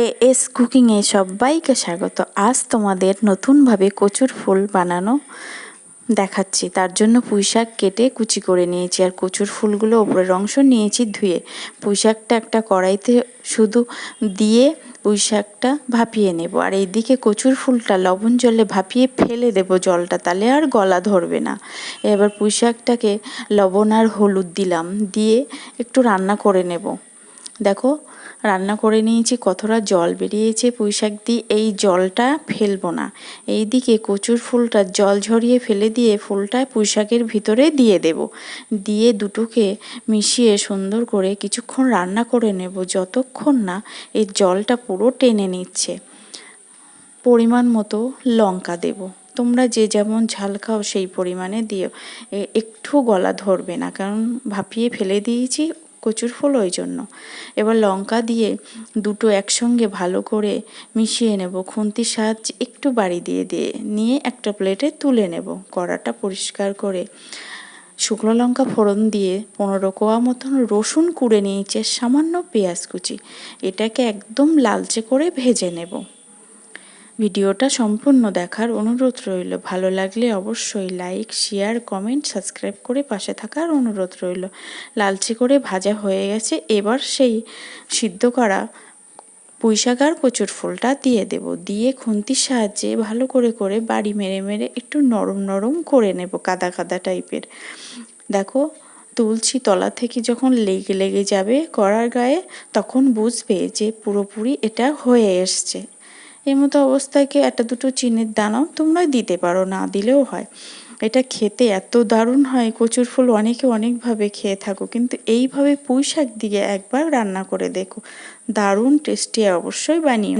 A S কুকিংয়ে সবাইকে স্বাগত। আজ তোমাদের নতুনভাবে কচুর ফুল বানানো দেখাচ্ছি। তার জন্য পুঁই শাক কেটে কুচি করে নিয়েছি আর কচুর ফুলগুলো ওপরের অংশ নিয়েছি ধুয়ে। পুঁই শাকটা একটা কড়াইতে শুধু দিয়ে পুঁই শাকটা ভাপিয়ে নেব। আর এইদিকে কচুর ফুলটা লবণ জলে ভাপিয়ে ফেলে দেব জলটা, তাহলে আর গলা ধরবে না। এবার পুঁই শাকটাকে লবণ আর হলুদ দিলাম, দিয়ে একটু রান্না করে নেব। দেখো রান্না করে নিয়েছি, কতটা জল বেরিয়েছে পুঁই শাক দিয়ে এই জলটা ফেলব না। এই দিকে কচুর ফুলটা জল ঝরিয়ে ফেলে দিয়ে ফুলটা পুঁই শাকের ভিতরে দিয়ে দেব। দিয়ে দুটোকে মিশিয়ে সুন্দর করে কিছুক্ষণ রান্না করে নেব, যতক্ষণ না এই জলটা পুরো টেনে নিচ্ছে। পরিমাণ মতো লঙ্কা দেব। তোমরা যে যেমন ঝাল খাও সেই পরিমাণে দিও। একটু গলা ধরবে না, কারণ ভাপিয়ে ফেলে দিয়েছি কচুর ফুল ওই জন্য। এবার লঙ্কা দিয়ে দুটো একসঙ্গে ভালো করে মিশিয়ে নেব। খুন্তির সাহায্যে একটু বাড়ি দিয়ে দিয়ে নিয়ে একটা প্লেটে তুলে নেব। কড়াটা পরিষ্কার করে শুকনো লঙ্কা ফোড়ন দিয়ে পনেরো কোয়া মতন রসুন কুড়ে নিয়েছে সামান্য পেঁয়াজ কুচি। এটাকে একদম লালচে করে ভেজে নেব। ভিডিওটা সম্পূর্ণ দেখার অনুরোধ রইল। ভালো লাগলে অবশ্যই লাইক শেয়ার কমেন্ট সাবস্ক্রাইব করে পাশে থাকার অনুরোধ রইল। লালচে করে ভাজা হয়ে গেছে, এবার সেই সিদ্ধ করা পুঁইশাক কচুর ফুলটা দিয়ে দেব। দিয়ে খুন্তির সাহায্যে ভালো করে করে বাড়ি মেরে মেরে একটু নরম নরম করে নেব, কাদা কাদা টাইপের দেখো তুলছি তলা থেকে যখন লেগে লেগে যাবে কড়ার গায়ে, তখন বুঝবে যে পুরোপুরি এটা হয়ে এসছে। এই মতো অবস্থায় কি একটা দুটো চিনির দানাও তোমরা দিতে পারো? না দিলেও হয়। এটা খেতে এত দারুণ হয়। কচুর ফুল অনেকে অনেকভাবে খেয়ে থাকো। কিন্তু এইভাবে পুঁই শাক দিয়ে একবার রান্না করে দেখো। দারুণ, টেস্টি, অবশ্যই বানিয়ে